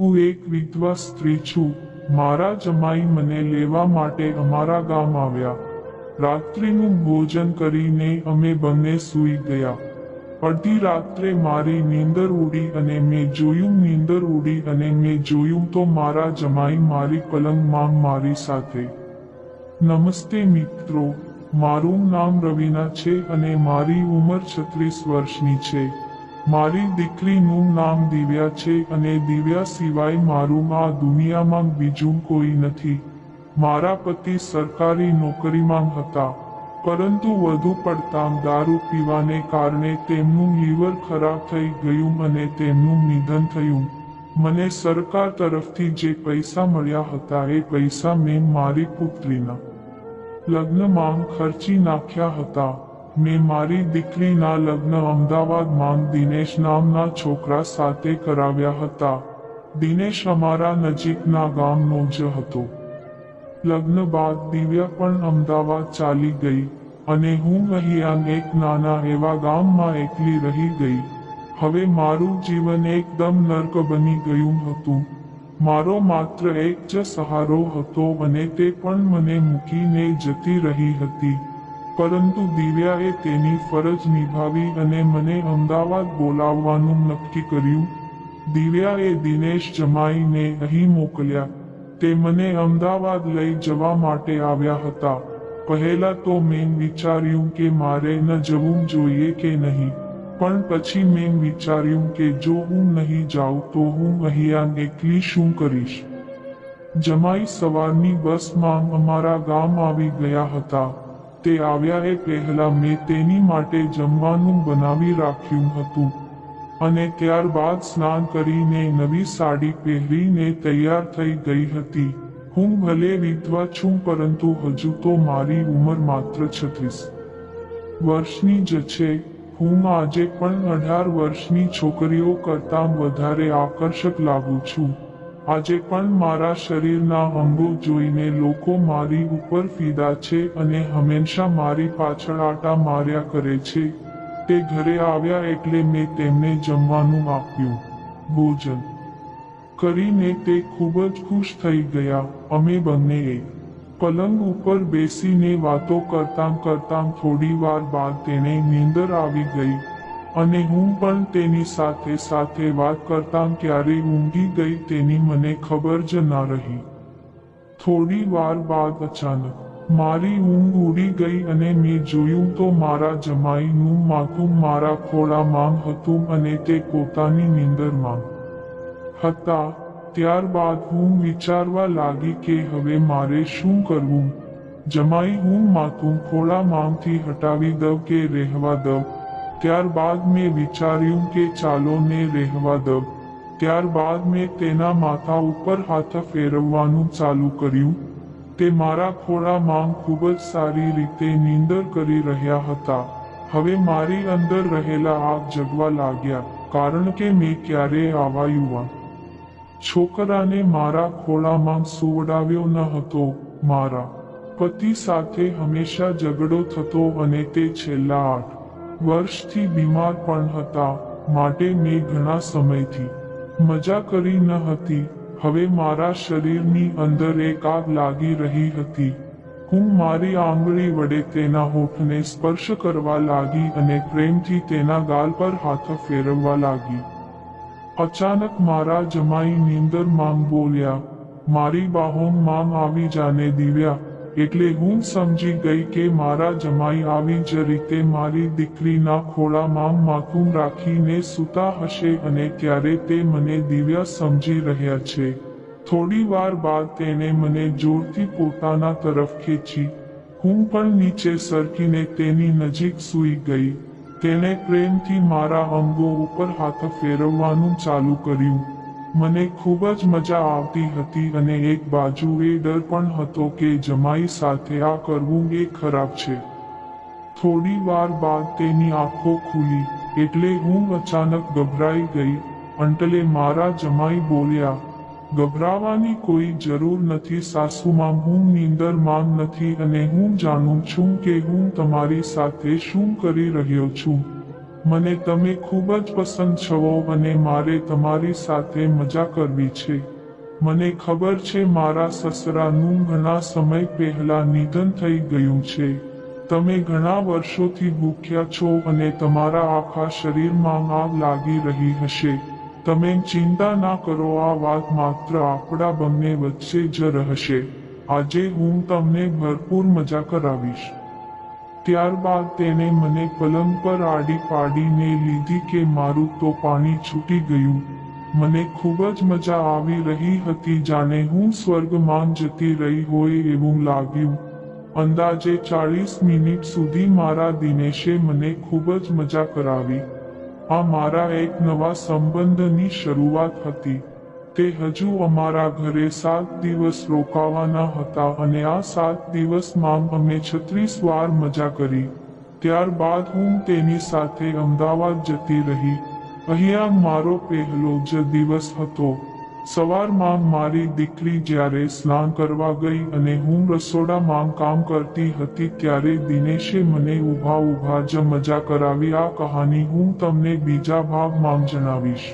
હું એક વિધવા સ્ત્રી છું. મારા જમાઈ મને લેવા માટે અમારા ગામ આવ્યા. રાત્રિનું ભોજન કરીને અમે બંને સૂઈ ગયા. અડધી રાત્રે મારી નીંદર ઉડી અને મેં જોયું નીંદર ઉડી અને મેં જોયું તો મારા જમાઈ મારી પલંગમાં મારી સાથે. નમસ્તે મિત્રો, મારું નામ રવિના છે અને મારી ઉંમર છત્રીસ વર્ષની છે. મારી દીકરીનું નામ દિવ્યા છે અને દિવ્યા સિવાય મારું આ દુનિયામાં બીજું કોઈ નથી. મારા પતિ સરકારી નોકરીમાં હતા. પરંતુ વધુ પડતા દારૂ પીવાને કારણે તેમનું લીવર ખરાબ થઈ ગયું અને તેમનું નિધન થયું. મને સરકાર તરફથી જે પૈસા મળ્યા હતા એ પૈસા મેં મારી પુત્રીના લગ્નમાં ખર્ચી નાખ્યા હતા. મેં મારી દીકરીના લગ્ન અમદાવાદમાં દિનેશ નામના છોકરા સાથે કરાવ્યા હતા. દિનેશ અમારા નજીકના ગામનો જ હતો. લગ્ન બાદ દિવ્યા પણ અમદાવાદ ચાલી ગઈ અને હું અહીંયા એક નાના એવા ગામમાં એકલી રહી ગઈ. હવે મારું જીવન એકદમ નર્ક બની ગયું હતું. મારો માત્ર એક જ સહારો હતો અને તે પણ મને મૂકીને જતી રહી હતી. પરંતુ દિવ્યાએ તેની ફરજ નિભાવી અને મને અમદાવાદ બોલાવવાનું નક્કી કર્યું. દિવ્યાએ દિનેશ જમાઈને અહીં મોકલ્યા. તે મને અમદાવાદ લઈ જવા માટે આવ્યા હતા. પહેલા તો મેં વિચાર્યું કે મારે ન જવું જોઈએ કે નહીં. પણ પછી મેં વિચાર્યું કે જો હું નહીં જાઉં તો હું અહીંયા એકલી શું કરીશ? જમાઈ સવારની બસમાં અમારા ગામ આવી ગયા હતા. તે આવ્યા એ પહેલા મેં તેની માટે જમવાનું બનાવી રાખ્યું હતું. અને ત્યારબાદ સ્નાન કરીને નવી સાડી પહેરીને તૈયાર થઈ ગઈ હતી. હું ભલે વિધવા છું, પરંતુ હજુ તો મારી ઉંમર માત્ર છત્રીસ વર્ષની જ છે. હું આજે પણ અઢાર વર્ષની છોકરીઓ કરતાં વધારે આકર્ષક લાગુ છું. આજે પણ મારા શરીરના અંગો જોઈને લોકો મારી ઉપર ફીદા છે અને હંમેશા મારી પાછળ આટા માર્યા કરે છે. તે ઘરે આવ્યા એટલે મેં તેમને જમવાનું આપ્યું. ભોજન કરીને તે ખૂબ જ ખુશ થઈ ગયા. અમે બંનેએ પલંગ ઉપર બેસીને વાતો કરતાં કરતાં થોડી વાર બાદ તેને નીંદર આવી ગઈ. અને હું પણ તેની સાથે સાથે વાત કરતા ક્યારે ઊંઘી ગઈ તેની મને ખબર જ ના રહી. થોડી વાર બાદ અચાનક મારી ઊંઘ ઉડી ગઈ અને મેં જોયું તો મારા જમાઈનું માથું મારા ખોળામાં હતું અને તે પોતાની નીંદરમાં હતા. ત્યારબાદ હું વિચારવા લાગી કે હવે મારે શું કરવું? જમાઈ હું માથું ખોળામાંથી હટાવી દઉં કે રહેવા દઉં? ત્યારબાદ મેં વિચાર્યું કે ચાલો ને રહેવા દઉં ત્યારબાદ મેં તેના માથા ઉપર હાથ ફેરવવાનું ચાલુ કર્યું. તે મારા ખોળામાં ખૂબ જ સારી રીતે નીંદર કરી રહ્યા હતા. હવે મારી અંદર રહેલા આગ જગવા લાગ્યા, કારણ કે મેં ક્યારે આવા યુવા છોકરાને મારા ખોળામાં સુવડાવ્યો ન હતો. મારા પતિ સાથે હંમેશા ઝઘડો થતો અને તે છેલ્લા આઠ વર્ષથી બીમાર પણ હતા, માટે મેં ઘણા સમયથી મજા કરી ન હતી. હવે મારા શરીરની અંદર એક આગ લાગી રહી હતી. હું મારી આંગળી વડે તેના હોઠને સ્પર્શ કરવા લાગી અને પ્રેમથી તેના ગાલ પર હાથ ફેરવવા લાગી. અચાનક મારા જમાઈ નીંદર માંગ બોલ્યા, મારી બાહોમ માંગ આવી જાને દિવ્યા એટલે હું સમજી ગઈ કે મારા જમાઈ આવી જ રીતે મારી દીકરીના ખોળામાં માથું રાખીને સૂતા હશે અને ત્યારે તે મને દિવ્ય સમજી રહ્યા છે. થોડી વાર બાદ તેને મને જોરથી પોતાના તરફ ખેંચી. હું પણ નીચે સરકીને તેની નજીક સૂઈ ગઈ. તેણે પ્રેમથી મારા અંગો ઉપર હાથ ફેરવવાનું ચાલુ કર્યું. મને ખૂબ જ મજા આવતી હતી અને એક બાજુ એ ડર પણ હતો કે જમાઈ સાથે આ કરવું એ ખરાબ છે. થોડી વાર બાદ તેની આંખો ખુલી, એટલે હું અચાનક ગભરાઈ ગઈ અંટલે મારા જમાઈ બોલ્યા, ગભરાવાની કોઈ જરૂર નથી સાસુમાં, હું નીંદરમાં નથી અને હું જાણું છું કે હું તમારી સાથે શું કરી રહ્યો છું. મને તમે ખૂબ જ પસંદ છો અને મારે તમારી સાથે મજા કરવી છે. મને ખબર છે મારા સસરાનું ઘણા સમય પહેલા નિધન થઈ ગયું છે. તમે ઘણા વર્ષોથી ભૂખ્યા છો અને તમારા આખા શરીરમાં આગ લાગી રહી હશે. તમે ચિંતા ના કરો, આ વાત માત્ર આપણા બંને વચ્ચે જ રહેશે. આજે હું તમને ભરપૂર મજા કરાવીશ. ત્યારબાદ તેને મને પલંગ પર આડી પાડીને લીધી કે મારું તો પાણી છૂટી ગયું. મને ખૂબ જ મજા આવી રહી હતી, જાણે હું સ્વર્ગમાં જતી રહી હોય એવું લાગ્યું. અંદાજે ચાળીસ મિનિટ સુધી મારા દિનેશે મને ખૂબ જ મજા કરાવી. આ મારા એક નવા સંબંધની શરૂઆત હતી. તે હજુ અમારા ઘરે સાત દિવસ રોકાવાના હતા અને આ સાત દિવસમાં અમે છત્રીસ વાર મજા કરી. ત્યારબાદ હું તેની સાથે અમદાવાદ જતી રહી. અહીંયા મારો પહેલો જ દિવસ હતો. સવારમાં મારી દીકરી જ્યારે સ્નાન કરવા ગઈ અને હું રસોડામાં કામ કરતી હતી ત્યારે દિનેશે મને ઊભા ઊભા જ મજા કરાવી આ કહાની હું તમને બીજા ભાગમાં જણાવીશ.